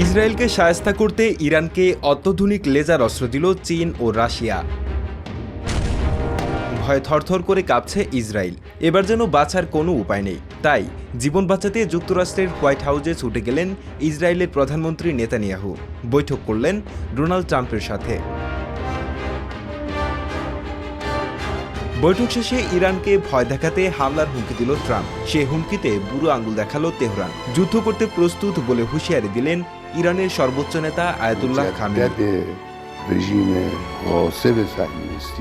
ইসরায়েলকে সায়স্তা করতে ইরানকে অত্যাধুনিক লেজার অস্ত্র দিল চীন ও রাশিয়া। ভয়ে থরথর করে কাঁপছে ইসরায়েল। এবার যেন বাঁচার কোনো উপায় নেই। তাই জীবন বাঁচাতে যুক্তরাষ্ট্রের হোয়াইট হাউসে ছুটে গেলেন ইসরায়েলের প্রধানমন্ত্রী নেতানিয়াহু। বৈঠক করলেন ডোনাল্ড ট্রাম্পের সাথে। বৈঠক শেষে ইরানকে ভয় দেখাতে হামলার হুমকি দিল ট্রাম্প। সে হুমকিতে বুড়ো আঙুল দেখাল তেহরান। যুদ্ধ করতে প্রস্তুত বলে হুঁশিয়ারি দিলেন ইরানের সর্বোচ্চ নেতা আয়াতুল্লাহ খামেনি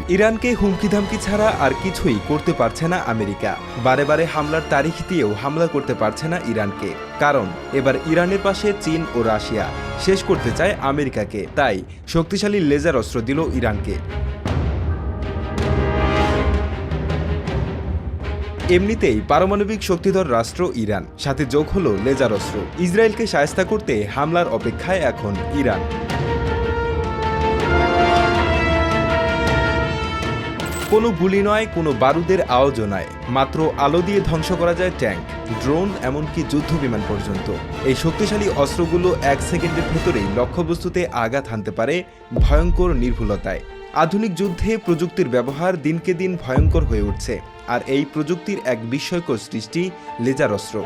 ইরানকে হুমকি ধামকি ছাড়া আর কিছুই করতে পারছে না আমেরিকা। বারে বারে হামলার তারিখ দিয়েও হামলা করতে পারছে না ইরানকে। কারণ এবার ইরানের পাশে চীন ও রাশিয়া। শেষ করতে চায় আমেরিকাকে। তাই শক্তিশালী লেজার অস্ত্র দিল ইরানকে। এমনিতেই পারমাণবিক শক্তিধর রাষ্ট্র ইরান। সাথে যোগ হল লেজার অস্ত্র। ইসরায়েলকে সায়স্তা করতে হামলার অপেক্ষায় এখন ইরান। কোনো গুলি নয়, কোনো বারুদের আয়োজনায় নয়। মাত্র আলো দিয়ে ধ্বংস করা যায় ট্যাঙ্ক। ড্রোন এমনকি যুদ্ধ বিমান পর্যন্ত। এই শক্তিশালী অস্ত্রগুলো এক সেকেন্ডের ভেতরেই লক্ষ্যবস্তুতে আঘাত হানতে পারে ভয়ঙ্কর নির্ভুলতায়। আধুনিক যুদ্ধে প্রযুক্তির ব্যবহার দিনকে দিন ভয়ঙ্কর হয়ে উঠছে, আর এই প্রযুক্তির এক বিস্ময়কর সৃষ্টি লেজার অস্ত্র।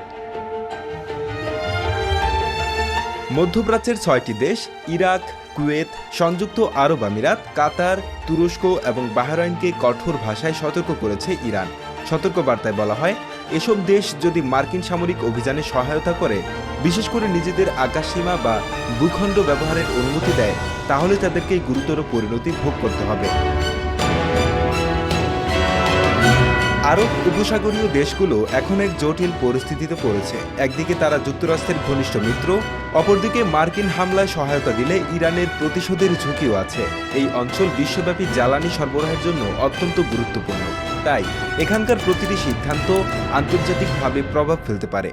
মধ্যপ্রাচ্যের ছয়টি দেশ, ইরাক, কুয়েত, সংযুক্ত আরব আমিরাত, কাতার, তুরস্ক এবং বাহরাইনকে কঠোর ভাষায় সতর্ক করেছে ইরান। সতর্কবার্তায় বলা হয় এসব দেশ যদি মার্কিন সামরিক অভিযানে সহায়তা করে, বিশেষ করে নিজেদের আকাশসীমা বা ভূখণ্ড ব্যবহারের অনুমতি দেয়, তাহলে তাদেরকে গুরুতর পরিণতি ভোগ করতে হবে। আরব উপসাগরীয় দেশগুলো এখন এক জটিল পরিস্থিতিতে পড়েছে। একদিকে তারা যুক্তরাষ্ট্রের ঘনিষ্ঠ মিত্র, অপরদিকে মার্কিন হামলায় সহায়তা দিলে ইরানের প্রতিশোধের ঝুঁকিও আছে। এই অঞ্চল বিশ্বব্যাপী জ্বালানি সরবরাহের জন্য অত্যন্ত গুরুত্বপূর্ণ। তাই এখানকার প্রতিটি সিদ্ধান্ত আন্তর্জাতিকভাবে প্রভাব ফেলতে পারে।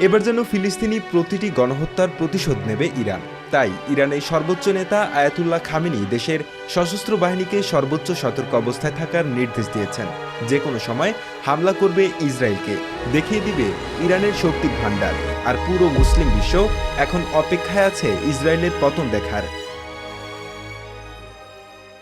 এবার যেন ফিলিস্তিনি প্রতিটি গণহত্যার প্রতিশোধ নেবে ইরান। তাই ইরানের সর্বোচ্চ নেতা আয়াতুল্লাহ খামিনি দেশের সশস্ত্র বাহিনীকে সর্বোচ্চ সতর্ক অবস্থায় থাকার নির্দেশ দিয়েছেন। যে কোনো সময় হামলা করবে ইসরায়েলকে। দেখিয়ে দিবে ইরানের শক্তির ভাণ্ডার। আর পুরো মুসলিম বিশ্ব এখন অপেক্ষায় আছে ইসরায়েলের পতন দেখার।